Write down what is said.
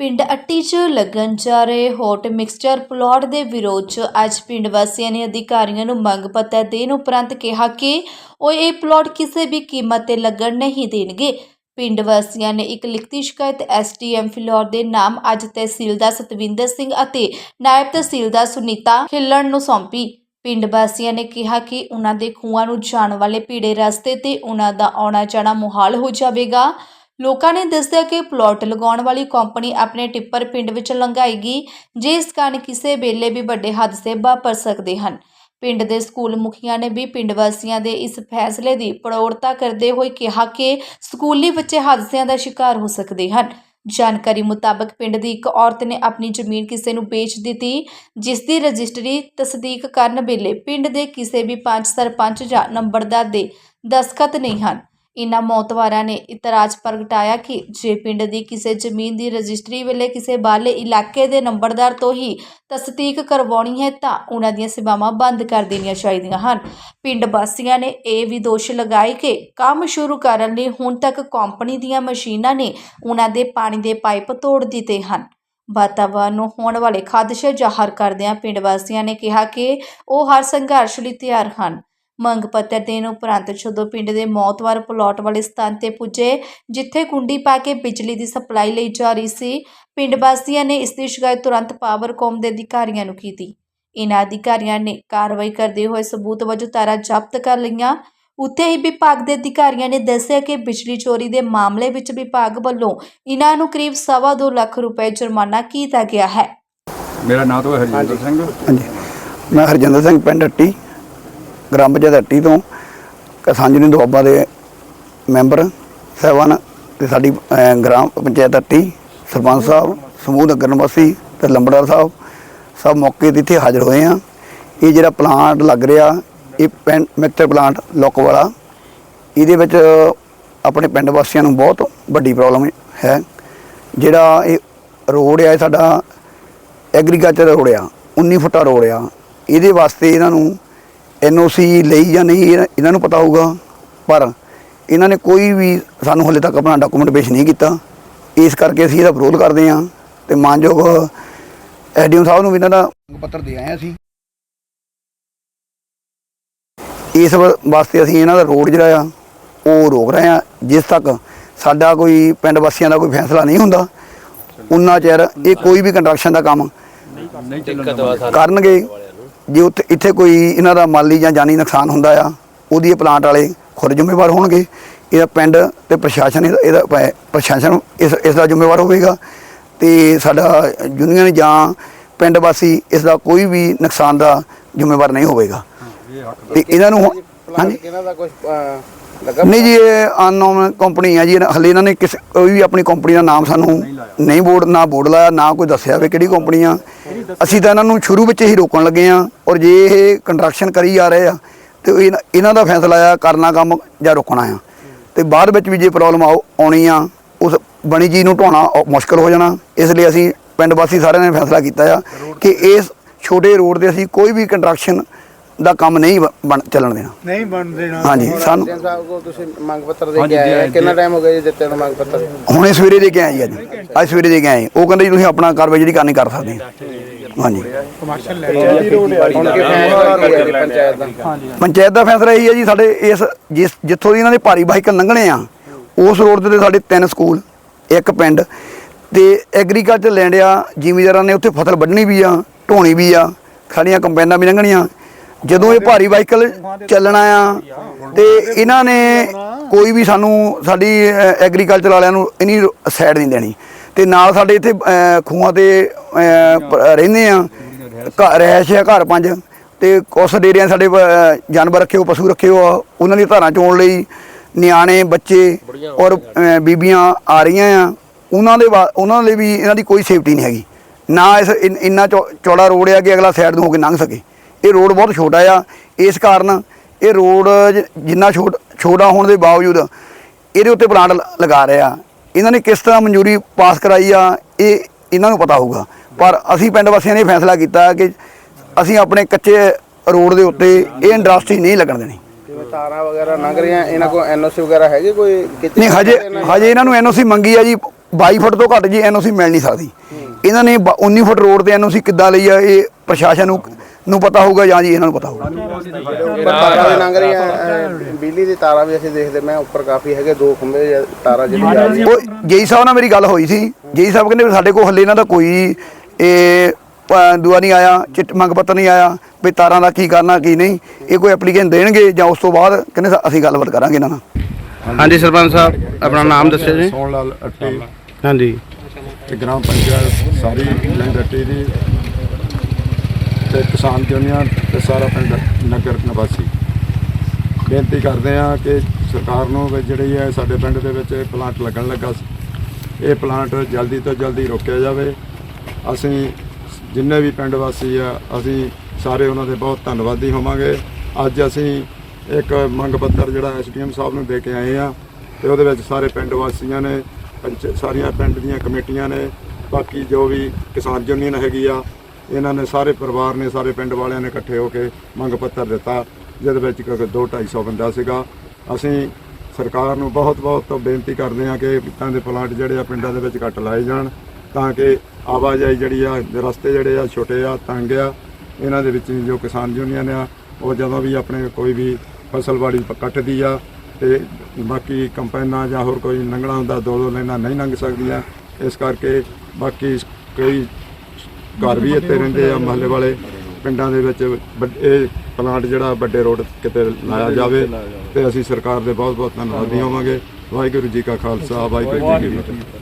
ਪਿੰਡ ਅੱਟੀ 'ਚ ਲੱਗਣ ਜਾ ਰਹੇ ਹੌਟ ਮਿਕਸਚਰ ਪਲਾਟ ਦੇ ਵਿਰੋਧ 'ਚ ਅੱਜ ਪਿੰਡ ਵਾਸੀਆਂ ਨੇ ਅਧਿਕਾਰੀਆਂ ਨੂੰ ਮੰਗ ਪੱਤਰ ਦੇਣ ਉਪਰੰਤ ਕਿਹਾ ਕਿ ਉਹ ਇਹ ਪਲਾਟ ਕਿਸੇ ਵੀ ਕੀਮਤ ਤੇ ਲੱਗਣ ਨਹੀਂ ਦੇਣਗੇ। ਪਿੰਡ ਵਾਸੀਆਂ ਨੇ ਇੱਕ ਲਿਖਤੀ ਸ਼ਿਕਾਇਤ ਐਸਟੀਐਮ ਫਿਲੌਰ ਦੇ ਨਾਮ ਅੱਜ ਤਹਿਸੀਲਦਾਰ ਸਤਵਿੰਦਰ ਸਿੰਘ ਅਤੇ ਨਾਇਬ ਤਹਿਸੀਲਦਾਰ ਸੁਨੀਤਾ ਖਿੱਲਣ ਨੂੰ ਸੌਂਪੀ। ਪਿੰਡ ਵਾਸੀਆਂ ਨੇ ਕਿਹਾ ਕਿ ਉਹਨਾਂ ਦੇ ਖੂਹਾਂ ਨੂੰ ਜਾਣ ਵਾਲੇ ਭੀੜੇ ਰਸਤੇ ਤੇ ਉਹਨਾਂ ਦਾ ਆਉਣਾ ਜਾਣਾ ਮੁਹਾਲ ਹੋ ਜਾਵੇਗਾ। ਲੋਕਾਂ ਨੇ ਦੱਸਿਆ ਕਿ ਪਲਾਟ ਲਗਾਉਣ ਵਾਲੀ ਕੰਪਨੀ ਆਪਣੇ ਟਿੱਪਰ ਪਿੰਡ ਵਿੱਚ ਲੰਘਾਏਗੀ, ਜਿਸ ਕਾਰਨ ਕਿਸੇ ਵੇਲੇ ਵੀ ਵੱਡੇ ਹਾਦਸੇ ਵਾਪਰ ਸਕਦੇ ਹਨ। ਪਿੰਡ ਦੇ ਸਕੂਲ ਮੁਖੀਆਂ ਨੇ ਵੀ ਪਿੰਡ ਵਾਸੀਆਂ ਦੇ ਇਸ ਫੈਸਲੇ ਦੀ ਪ੍ਰੋੜਤਾ ਕਰਦੇ ਹੋਏ ਕਿਹਾ ਕਿ ਸਕੂਲੀ ਬੱਚੇ ਹਾਦਸਿਆਂ ਦਾ ਸ਼ਿਕਾਰ ਹੋ ਸਕਦੇ ਹਨ। ਜਾਣਕਾਰੀ ਮੁਤਾਬਕ ਪਿੰਡ ਦੀ ਇੱਕ ਔਰਤ ਨੇ ਆਪਣੀ ਜ਼ਮੀਨ ਕਿਸੇ ਨੂੰ ਵੇਚ ਦਿੱਤੀ, ਜਿਸ ਦੀ ਰਜਿਸਟਰੀ ਤਸਦੀਕ ਕਰਨ ਵੇਲੇ ਪਿੰਡ ਦੇ ਕਿਸੇ ਵੀ ਪੰਚ ਸਰਪੰਚ ਜਾਂ ਨੰਬਰਦਾਰ ਦੇ ਦਸਖਤ ਨਹੀਂ ਹਨ। ਇਨ੍ਹਾਂ ਮੌਤਵਾਰਾਂ ਨੇ ਇਤਰਾਜ਼ ਪ੍ਰਗਟਾਇਆ ਕਿ ਜੇ ਪਿੰਡ ਦੀ ਕਿਸੇ ਜ਼ਮੀਨ ਦੀ ਰਜਿਸਟਰੀ ਵੇਲੇ ਕਿਸੇ ਬਾਹਰਲੇ ਇਲਾਕੇ ਦੇ ਨੰਬਰਦਾਰ ਤੋਂ ਹੀ ਤਸਦੀਕ ਕਰਵਾਉਣੀ ਹੈ, ਤਾਂ ਉਹਨਾਂ ਦੀਆਂ ਸੇਵਾਵਾਂ ਬੰਦ ਕਰ ਦੇਣੀਆਂ ਚਾਹੀਦੀਆਂ ਹਨ। ਪਿੰਡ ਵਾਸੀਆਂ ਨੇ ਇਹ ਵੀ ਦੋਸ਼ ਲਗਾਏ ਕਿ ਕੰਮ ਸ਼ੁਰੂ ਕਰਨ ਲਈ ਹੁਣ ਤੱਕ ਕੰਪਨੀ ਦੀਆਂ ਮਸ਼ੀਨਾਂ ਨੇ ਉਹਨਾਂ ਦੇ ਪਾਣੀ ਦੇ ਪਾਈਪ ਤੋੜ ਦਿੱਤੇ ਹਨ। ਵਾਤਾਵਰਨ ਨੂੰ ਹੋਣ ਵਾਲੇ ਖਾਦਸ਼ੇ ਜ਼ਾਹਰ ਕਰਦਿਆਂ ਪਿੰਡ ਵਾਸੀਆਂ ਨੇ ਕਿਹਾ ਕਿ ਉਹ ਹਰ ਸੰਘਰਸ਼ ਲਈ ਤਿਆਰ ਹਨ। ਮੰਗ ਪੱਤਰ ਦੇਣ ਉਪਰੰਤ ਜਦੋਂ ਪਿੰਡ ਦੇ ਮੌਤਵਾਰ ਪਲਾਟ ਵਾਲੇ ਸਥਾਨ ਤੇ ਪੁੱਜੇ ਜਿੱਥੇ ਕੁੰਡੀ ਪਾ ਕੇ ਬਿਜਲੀ ਦੀ ਸਪਲਾਈ ਲਈ ਜਾ ਰਹੀ ਸੀ ਪਿੰਡ ਵਾਸੀਆਂ ਨੇ ਇਸ ਦੀ ਸ਼ਿਕਾਇਤ ਤੁਰੰਤ ਪਾਵਰਕੌਮ ਦੇ ਅਧਿਕਾਰੀਆਂ ਨੂੰ ਕੀਤੀ। ਇਨ੍ਹਾਂ ਅਧਿਕਾਰੀਆਂ ਨੇ ਕਾਰਵਾਈ ਕਰਦੇ ਹੋਏ ਸਬੂਤ ਵਜੋਂ ਤਾਰਾਂ ਜ਼ਬਤ ਕਰ ਲਈਆਂ। ਉੱਥੇ ਹੀ ਵਿਭਾਗ ਦੇ ਅਧਿਕਾਰੀਆਂ ਨੇ ਦੱਸਿਆ ਕਿ ਬਿਜਲੀ ਚੋਰੀ ਦੇ ਮਾਮਲੇ ਵਿੱਚ ਵਿਭਾਗ ਵੱਲੋਂ ਇਨ੍ਹਾਂ ਨੂੰ ਕਰੀਬ ਸਵਾ ਦੋ ਲੱਖ ਰੁਪਏ ਜੁਰਮਾਨਾ ਕੀਤਾ ਗਿਆ ਹੈ। ਮੇਰਾ ਨਾਮ ਤਾਂ ਹਰਜਿੰਦਰ ਸਿੰਘ। ਹਾਂਜੀ। ਮੈਂ ਹਰਜਿੰਦਰ ਸਿੰਘ ਪਿੰਡ ਅੱਟੀ ਗ੍ਰਾਮ ਪੰਚਾਇਤ ਅੱਟੀ ਤੋਂ ਕਸਾਂਜਨੀ ਦੁਆਬਾ ਦੇ ਮੈਂਬਰ ਸਾਹਿਬਾਨ ਤੇ ਸਾਡੀ ਅਹ, ਗ੍ਰਾਮ ਪੰਚਾਇਤ ਅੱਟੀ ਸਰਪੰਚ ਸਾਹਿਬ ਸਮੂਹ ਨਗਰ ਨਿਵਾਸੀ ਤੇ ਲੰਬੜਦਾਰ ਸਾਹਿਬ ਸਭ ਮੌਕੇ ਤੇ ਇੱਥੇ ਹਾਜ਼ਰ ਹੋਏ ਆ ਇਹ ਜਿਹੜਾ ਪਲਾਂਟ ਲੱਗ ਰਿਹਾ ਇਹ ਪਿੰਡ ਮਿੱਤਰ ਪਲਾਂਟ ਲੁੱਕ ਵਾਲਾ ਇਹਦੇ ਵਿੱਚ ਆਪਣੇ ਪਿੰਡ ਵਾਸੀਆਂ ਨੂੰ ਬਹੁਤ ਵੱਡੀ ਪ੍ਰੋਬਲਮ ਹੈ। ਜਿਹੜਾ ਇਹ ਰੋਡ ਆ ਇਹ ਸਾਡਾ ਐਗਰੀਕਲਚਰ ਰੋਡ ਆ 19 ਫੁੱਟਾ ਰੋਡ ਆ। ਇਹਦੇ ਵਾਸਤੇ ਇਹਨਾਂ ਨੂੰ ਐਨਓਸੀ ਲਈ ਜਾਂ ਨਹੀਂ ਇਹ- ਇਹਨਾਂ ਨੂੰ ਪਤਾ ਹੋਊਗਾ। ਪਰ ਇਹਨਾਂ ਨੇ ਕੋਈ ਵੀ ਸਾਨੂੰ ਹਲੇ ਤੱਕ ਆਪਣਾ ਡਾਕੂਮੈਂਟ ਪੇਸ਼ ਨਹੀਂ ਕੀਤਾ। ਇਸ ਕਰਕੇ ਅਸੀਂ ਇਹਦਾ ਵਿਰੋਧ ਕਰਦੇ ਹਾਂ ਤੇ ਮਾਨਯੋਗ ਐਡੀਐਮ ਸਾਹਿਬ ਨੂੰ ਵੀ ਇਹਨਾਂ ਦਾ ਪੱਤਰ ਦੇ ਆਏ ਅਸੀਂ। ਇਸ ਵਾਸਤੇ ਅਸੀਂ ਇਹਨਾਂ ਦਾ ਰੋਡ ਜਿਹੜਾ ਆ ਉਹ ਰੋਕ ਰਹੇ ਹਾਂ। ਜਿਸ ਤੱਕ ਸਾਡਾ ਕੋਈ ਪਿੰਡ ਵਾਸੀਆਂ ਦਾ ਕੋਈ ਫੈਸਲਾ ਨਹੀਂ ਹੁੰਦਾ ਉਨਾ ਚਿਰ ਇਹ ਕੋਈ ਵੀ ਕੰਸਟਰਕਸ਼ਨ ਦਾ ਕੰਮ ਕਰਨਗੇ। ਜੇ ਉੱਥੇ ਇੱਥੇ ਕੋਈ ਇਹਨਾਂ ਦਾ ਮਾਲੀ ਜਾਂ ਜਾਨੀ ਨੁਕਸਾਨ ਹੁੰਦਾ ਆ ਉਹਦੀ ਇਹ ਪਲਾਂਟ ਵਾਲੇ ਖੁਦ ਜ਼ਿੰਮੇਵਾਰ ਹੋਣਗੇ। ਇਹਦਾ ਪਿੰਡ ਤੇ ਪ੍ਰਸ਼ਾਸਨ ਇਹਦਾ ਪ੍ਰਸ਼ਾਸਨ ਇਸ ਇਸ ਦਾ ਜ਼ਿੰਮੇਵਾਰ ਹੋਵੇਗਾ। ਤੇ ਸਾਡਾ ਯੂਨੀਅਨ ਜਾਂ ਪਿੰਡ ਵਾਸੀ ਇਸ ਦਾ ਕੋਈ ਵੀ ਨੁਕਸਾਨ ਦਾ ਜ਼ਿੰਮੇਵਾਰ ਨਹੀਂ ਹੋਵੇਗਾ। ਤੇ ਇਹਨਾਂ ਨੂੰ ਹਾਂਜੀ? ਕਿਹਨਾਂ ਦਾ ਕੁਝ ਨਹੀਂ ਜੀ ਇਹ ਅਨਨੋਨ ਕੰਪਨੀ ਹੈ ਜੀ ਹਲੇ ਇਹਨਾਂ ਨੇ ਕਿਸ ਕੋਈ ਵੀ ਆਪਣੀ ਕੰਪਨੀ ਦਾ ਨਾਮ ਸਾਨੂੰ ਨਹੀਂ ਬੋਰਡ ਨਾ ਬੋਰਡ ਲਾਇਆ ਨਾ ਕੋਈ ਦੱਸਿਆ ਵੀ ਕਿਹੜੀ ਕੰਪਨੀ ਆ। ਅਸੀਂ ਤਾਂ ਇਹਨਾਂ ਨੂੰ ਸ਼ੁਰੂ ਵਿੱਚ ਹੀ ਰੋਕਣ ਲੱਗੇ ਆ ਔਰ ਜੇ ਇਹ ਕੰਸਟਰਕਸ਼ਨ ਕਰੀ ਜਾ ਰਹੇ ਆ ਤੇ ਇਹ- ਇਹਨਾਂ ਦਾ ਫੈਸਲਾ ਆ ਕਰਨਾ ਕੰਮ ਜਾਂ ਰੋਕਣਾ ਆ। ਤੇ ਬਾਅਦ ਵਿੱਚ ਵੀ ਜੇ ਪ੍ਰੋਬਲਮ ਆਉਣੀ ਆ ਉਸ ਬਣੀ ਚੀਜ਼ ਨੂੰ ਢਾਉਣਾ ਔ- ਮੁਸ਼ਕਲ ਹੋ ਜਾਣਾ। ਇਸ ਲਈ ਅਸੀਂ ਪਿੰਡ ਵਾਸੀ ਸਾਰਿਆਂ ਨੇ ਫੈਸਲਾ ਕੀਤਾ ਆ ਕਿ ਇਸ ਛੋਟੇ ਰੋਡ ਤੇ ਅਸੀਂ ਕੋਈ ਵੀ ਕੰਸਟਰਕਸ਼ਨ ਦਾ ਕੰਮ ਨਹੀਂ ਬਣ ਚੱਲਣ ਦੇਣਾ। ਨਹੀਂ ਬਣ ਦੇਣਾ। ਹਾਂਜੀ ਸਾਨੂੰ ਸਾਹਿਬ ਤੁਸੀਂ ਮੰਗ ਪੱਤਰ ਦੇ ਕੇ ਆਏ ਆ। ਦੇ- ਕਿੰਨਾ ਦੇ- ਟਾਈਮ ਹੋ ਗਿਆ ਜੀ ਦਿੱਤੇ ਨੂੰ ਮੰਗ ਪੱਤਰ? ਹੁਣੇ ਸਵੇਰੇ ਦੇ ਕੇ ਆਏ ਜੀ ਅੱਜ। ਅੱਜ ਸਵੇਰੇ ਦੇ ਕੇ ਆਏ। ਉਹ ਕਹਿੰਦੇ ਜੀ ਤੁਸੀਂ ਆਪਣਾ ਕਾਰਵਾਈ ਜਿਹੜੀ ਕਰਨੀ ਕਰ ਸਕਦੇ ਹੋ। ਹਾਂਜੀ। ਕਮਰਸ਼ੀਅਲ ਲੈ ਜਾਓ ਹੁਣ ਕੀ ਫੈਸਲਾ ਕੀ ਹੈ ਜੀ ਪੰਚਾਇਤ ਦਾ? ਪੰਚਾਇਤ ਦਾ ਫੈਸਲਾ ਇਹ ਹੈ ਜੀ ਸਾਡੇ ਇਸ ਜਿਸ ਜਿੱਥੋਂ ਦੀ ਇਹਨਾਂ ਦੇ ਭਾਰੀ ਵਾਹੀਕਲ ਲੰਘਣੇ ਆ ਉਸ ਰੋਡ ਤੇ ਸਾਡੇ ਤਿੰਨ ਸਕੂਲ ਇੱਕ ਪਿੰਡ ਤੇ ਐਗਰੀਕਲਚਰ ਲੈਂਡ ਆ ਜ਼ਿਮੀਂਦਾਰਾਂ ਨੇ ਉੱਥੇ ਫਸਲ ਵੱਢਣੀ ਵੀ ਆ ਢੋਣੀ ਵੀ ਆ ਸਾਡੀਆਂ ਕੰਬਾਈਨਾਂ ਵੀ ਲੰਘਣੀਆਂ ਜਦੋਂ ਇਹ ਭਾਰੀ ਵਾਹੀਕਲ ਚੱਲਣਾ ਆ ਤੇ ਇਹਨਾਂ ਨੇ ਕੋਈ ਵੀ ਸਾਨੂੰ, ਸਾਡੀ ਐਗਰੀਕਲਚਰ ਵਾਲਿਆਂ ਨੂੰ ਇਨੀ ਸਾਈਡ ਨਹੀਂ ਦੇਣੀ। ਤੇ ਨਾਲ ਸਾਡੇ ਇੱਥੇ ਖੂਹਾਂ ਤੇ ਰਹਿੰਦੇ ਆ। ਘਰ ਰਹਿਸ਼ ਆ ਘਰ ਪੰਜ। ਤੇ ਕੁਛ ਡੇਰਿਆਂ ਸਾਡੇ ਜਾਨਵਰ ਰੱਖੇ ਹੋ ਪਸ਼ੂ ਰੱਖੇ ਹੋ ਉਹਨਾਂ ਦੀ ਧਾਰਾਂ ਚੋਣ ਲਈ ਨਿਆਣੇ, ਬੱਚੇ ਔਰ ਬੀਬੀਆਂ ਆ ਰਹੀਆਂ ਆ। ਉਹਨਾਂ ਦੇ ਵਾ- ਉਹਨਾਂ ਲਈ ਵੀ ਇਹਨਾਂ ਦੀ ਕੋਈ ਸੇਫਟੀ ਨਹੀਂ ਹੈਗੀ। ਨਾ ਇਸ, ਇੰਨਾ ਚੌ- ਚੌੜਾ ਰੋਡ ਆ ਕਿ ਅਗਲਾ ਸਾਈਡ ਨੂੰ ਹੋ ਕੇ ਲੰਘ ਸਕੇ। ਇਹ ਰੋਡ ਬਹੁਤ ਛੋਟਾ ਆ ਇਸ ਕਾਰਨ ਇਹ ਰੋਡ ਜਿੰਨਾ ਛੋਟ ਛੋਟਾ ਹੋਣ ਦੇ ਬਾਵਜੂਦ ਇਹਦੇ ਉੱਤੇ ਪਲਾਂਟ ਲਗਾ ਰਹੇ ਆ। ਇਹਨਾਂ ਨੇ ਕਿਸ ਤਰ੍ਹਾਂ ਮਨਜ਼ੂਰੀ ਪਾਸ ਕਰਾਈ ਆ ਇਹ ਇਹਨਾਂ ਨੂੰ ਪਤਾ ਹੋਊਗਾ। ਪਰ ਅਸੀਂ ਪਿੰਡ ਵਾਸੀਆਂ ਨੇ ਫੈਸਲਾ ਕੀਤਾ ਕਿ ਅਸੀਂ ਆਪਣੇ ਕੱਚੇ ਰੋਡ ਦੇ ਉੱਤੇ ਇਹ ਇੰਡਸਟਰੀ ਨਹੀਂ ਲੱਗਣ ਦੇਣੀ। ਤਾਰਾਂ ਵਗੈਰਾ ਲੰਘ ਰਹੀਆਂ ਇਹਨਾਂ ਕੋਲ ਐਨਓਸੀ ਵਗੈਰਾ ਹੈਗੀ ਕੋਈ? ਨਹੀਂ ਹਜੇ ਹਜੇ ਇਹਨਾਂ ਨੂੰ ਐਨਓਸੀ ਮੰਗੀ ਆ ਜੀ 22 ਫੁੱਟ ਤੋਂ ਘੱਟ ਜੀ ਐਨਓਸੀ ਮਿਲ ਨਹੀਂ ਸਕਦੀ। ਇਹਨਾਂ ਨੇ ਬ- 19 ਫੁੱਟ ਰੋਡ ਤੇ ਐਨਓਸੀ ਕਿੱਦਾਂ ਲਈ ਆ ਇਹ ਪ੍ਰਸ਼ਾਸਨ ਨੂੰ ਨੂੰ ਪਤਾ ਹੋਊਗਾ ਜਾਂ ਜੀ ਇਹਨਾਂ ਨੂੰ ਪਤਾ ਹੋਊਗਾ। ਤਾਰਾਂ ਵੀ ਲੰਘ ਰਹੀਆਂ ਅਹ, ਬਿਜਲੀ ਦੀ ਤਾਰਾਂ ਵੀ ਅਸੀਂ ਦੇਖਦੇ ਮੈਂ ਉੱਪਰ ਕਾਫੀ ਹੈਗੇ ਦੋ ਖੰਭੇ ਜਾਂ ਤਾਰਾਂ ਜਿਹੜੀ ਜਾ ਰਹੀਆਂ ਉਹ ਜੇਈ ਸਾਹਿਬ ਨਾਲ ਮੇਰੀ ਗੱਲ ਹੋਈ ਸੀ। ਜੇਈ ਸਾਹਿਬ ਕਹਿੰਦੇ ਵੀ ਸਾਡੇ ਕੋਲ ਹੱਲੇ ਇਹਨਾਂ ਦਾ ਕੋਈ ਇਹ ਪ- ਦੂਆ ਨਹੀਂ ਆਇਆ ਚਿੱਟ ਮੰਗ ਪੱਤਰ ਨਹੀਂ ਆਇਆ ਵੀ ਤਾਰਾਂ ਦਾ ਕੀ ਕਰਨਾ ਕੀ ਨਹੀਂ ਇਹ ਕੋਈ ਐਪਲੀਕੇਸ਼ਨ ਦੇਣਗੇ ਜਾਂ ਉਸ ਤੋਂ ਬਾਅਦ ਕਹਿੰਦੇ ਸਾ- ਅਸੀਂ ਗੱਲਬਾਤ ਕਰਾਂਗੇ ਇਹਨਾਂ ਨਾਲ। ਹਾਂਜੀ ਸਰਪੰਚ ਸਾਹਿਬ ਆਪਣਾ ਨਾਮ ਦੱਸਿਓ ਜੀ। ਸੋਹਣ ਲਾਲ ਅੱਟੀ। ਹਾਂਜੀ। ਤੇ ਗ੍ਰਾਮ ਪੰਚਾਇਤ ਸਾਰੀ ਅੱਟੀ ਦੀ ਤੇ ਕਿਸਾਨ ਯੂਨੀਅਨ ਤੇ ਸਾਰਾ ਪਿੰਡ ਨਗਰ ਨਿਵਾਸੀ। ਬੇਨਤੀ ਕਰਦੇ ਆ ਕਿ ਸਰਕਾਰ ਨੂੰ ਵੀ ਜਿਹੜੀ ਹੈ ਸਾਡੇ ਪਿੰਡ ਦੇ ਵਿੱਚ ਇਹ ਪਲਾਂਟ ਲੱਗਣ ਲੱਗਾ ਸੀ। ਇਹ ਪਲਾਂਟ ਜਲਦੀ ਤੋਂ ਜਲਦੀ ਰੋਕਿਆ ਜਾਵੇ। ਅਸੀਂ ਜਿੰਨੇ ਵੀ ਪਿੰਡ ਵਾਸੀ ਆ, ਅਸੀਂ ਸਾਰੇ ਉਹਨਾਂ ਦੇ ਬਹੁਤ ਧੰਨਵਾਦੀ ਹੋਵਾਂਗੇ। ਅੱਜ ਅਸੀਂ ਇੱਕ ਮੰਗ ਪੱਤਰ ਜਿਹੜਾ ਐਸਡੀਐਮ ਸਾਹਿਬ ਨੂੰ ਦੇ ਕੇ ਆਏ ਆ ਤੇ ਉਹਦੇ ਵਿੱਚ ਸਾਰੇ ਪਿੰਡ ਵਾਸੀਆਂ ਨੇ, ਪੰਚ, ਸਾਰੀਆਂ ਪਿੰਡ ਦੀਆਂ ਕਮੇਟੀਆਂ ਨੇ, ਬਾਕੀ ਜੋ ਵੀ ਕਿਸਾਨ ਯੂਨੀਅਨ ਹੈਗੀ ਆ ਇਹਨਾਂ ਨੇ ਸਾਰੇ ਪਰਿਵਾਰ ਨੇ, ਸਾਰੇ ਪਿੰਡ ਵਾਲਿਆਂ ਨੇ ਇਕੱਠੇ ਹੋ ਕੇ ਮੰਗ ਪੱਤਰ ਦਿੱਤਾ, ਜਿਹਦੇ ਵਿੱਚ ਕੋਈ ਦੋ 250 ਬੰਦਾ ਸੀਗਾ। ਅਸੀਂ ਸਰਕਾਰ ਨੂੰ ਬਹੁਤ ਬਹੁਤ ਬੇਨਤੀ ਕਰਦੇ ਹਾਂ ਕਿ ਪਿੰਡਾਂ ਦੇ ਪਲਾਂਟ ਜਿਹੜੇ ਆ ਪਿੰਡਾਂ ਦੇ ਵਿੱਚ ਘੱਟ ਲਾਏ ਜਾਣ, ਤਾਂ ਕਿ ਆਵਾਜਾਈ ਜਿਹੜੀ ਆ, ਰਸਤੇ ਜਿਹੜੇ ਆ ਛੋਟੇ ਆ, ਤੰਗ ਆ, ਇਹਨਾਂ ਦੇ ਵਿੱਚ ਜੋ ਕਿਸਾਨ ਯੂਨੀਅਨ ਆ, ਉਹ ਜਦੋਂ ਵੀ ਆਪਣੇ ਕੋਈ ਵੀ ਫਸਲਵਾੜੀ ਕੱਟਦੀ ਆ ਤੇ ਬਾਕੀ ਕੰਪਾਈਨਾਂ ਜਾਂ ਹੋਰ ਕੋਈ ਲੰਘਣਾ ਹੁੰਦਾ, ਦੋ ਦੋ ਲਾਈਨਾਂ ਨਹੀਂ ਲੰਘ ਸਕਦੀਆਂ। ਇਸ ਕਰਕੇ ਬਾਕੀ ਕਈ ਘਰ ਵੀ ਇੱਥੇ ਰਹਿੰਦੇ ਆ, ਮਹੱਲੇ ਵਾਲੇ ਪਿੰਡਾਂ ਦੇ ਵਿੱਚ ਵੱਡ- ਇਹ ਪਲਾਂਟ ਜਿਹੜਾ ਵੱਡੇ ਰੋਡ ਕਿਤੇ ਲਾਇਆ ਜਾਵੇ ਤੇ ਅਸੀਂ ਸਰਕਾਰ ਦੇ ਬਹੁਤ ਬਹੁਤ ਧੰਨਵਾਦੀ ਹੋਵਾਂਗੇ। ਵਾਹਿਗੁਰੂ ਜੀ ਕਾ ਖਾਲਸਾ, ਵਾਹਿਗੁਰੂ ਜੀ ਕੀ ਫਤਿਹ।